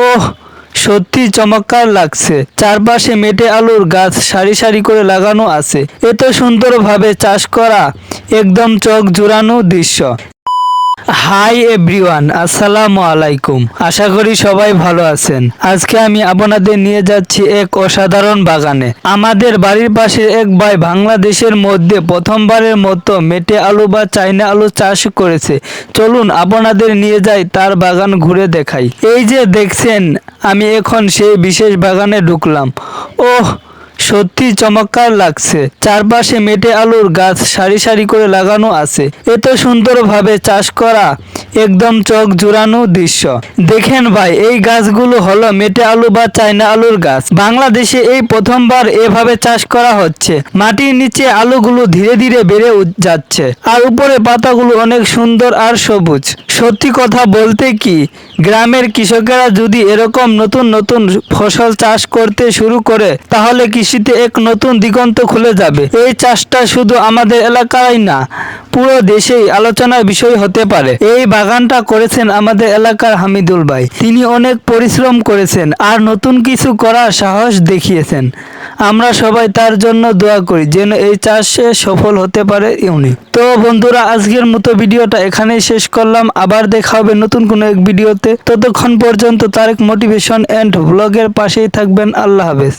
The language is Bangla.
ওহ সত্যি চমৎকার লাগছে। চারপাশে মেটে আলুর গাছ সারি সারি করে লাগানো আছে। এত সুন্দরভাবে চাষ করা একদম চোখ জুড়ানো দৃশ্য। হাই এভরিওয়ান আসসালামু আলাইকুম আশা করি সবাই ভালো আছেন। আজকে আমি আপনাদের নিয়ে যাচ্ছি এক অসাধারণ বাগানে। আমাদের বাড়ির পাশে এক ভাই বাংলাদেশের মধ্যে প্রথমবারের মতো মেটে আলু বা চাইনা আলু চাষ করেছে। চলুন আপনাদের নিয়ে যাই, তার বাগান ঘুরে দেখাই। এই যে দেখছেন, আমি এখন সেই বিশেষ বাগানে ঢুকলাম। ওহ সত্যি চমৎকার লাগছে। চারপাশে মেটে আলুর গাছ সারি সারি করে লাগানো আছে। এত সুন্দরভাবে চাষ করা একদম চোখ জুড়ানো দৃশ্য। দেখেন ভাই, এই গাছগুলো হলো মেটে আলু বা চায়না আলুর গাছ। বাংলাদেশে এই প্রথমবার এভাবে চাষ করা হচ্ছে। মাটির নিচে আলুগুলো ধীরে ধীরে বেড়ে যাচ্ছে। আর উপরে পাতাগুলো অনেক সুন্দর আর সবুজ। সত্যি কথা বলতে কি, গ্রামের কৃষকেরা যদি এরকম নতুন নতুন ফসল চাষ করতে শুরু করে, তাহলে কৃষিতে এক নতুন দিগন্ত খুলে যাবে। এই চাষটা শুধু আমাদের এলাকায় না, পুরো দেশেই আলোচনার বিষয় হতে পারে। এই বাগানটা করেছেন আমাদের এলাকার হামিদুল ভাই। তিনি অনেক পরিশ্রম করেছেন আর নতুন কিছু করার সাহস দেখিয়েছেন। আমরা সবাই তার জন্য দোয়া করি যেন এই চাষে সফল হতে পারে উনি তো বন্ধুরা, আজকের মতো ভিডিওটা এখানেই শেষ করলাম। আবার দেখা হবে নতুন কোনো এক ভিডিওতে। ততক্ষণ পর্যন্ত তারেক মোটিভেশন অ্যান্ড ব্লগের পাশেই থাকবেন। আল্লাহ হাফেজ।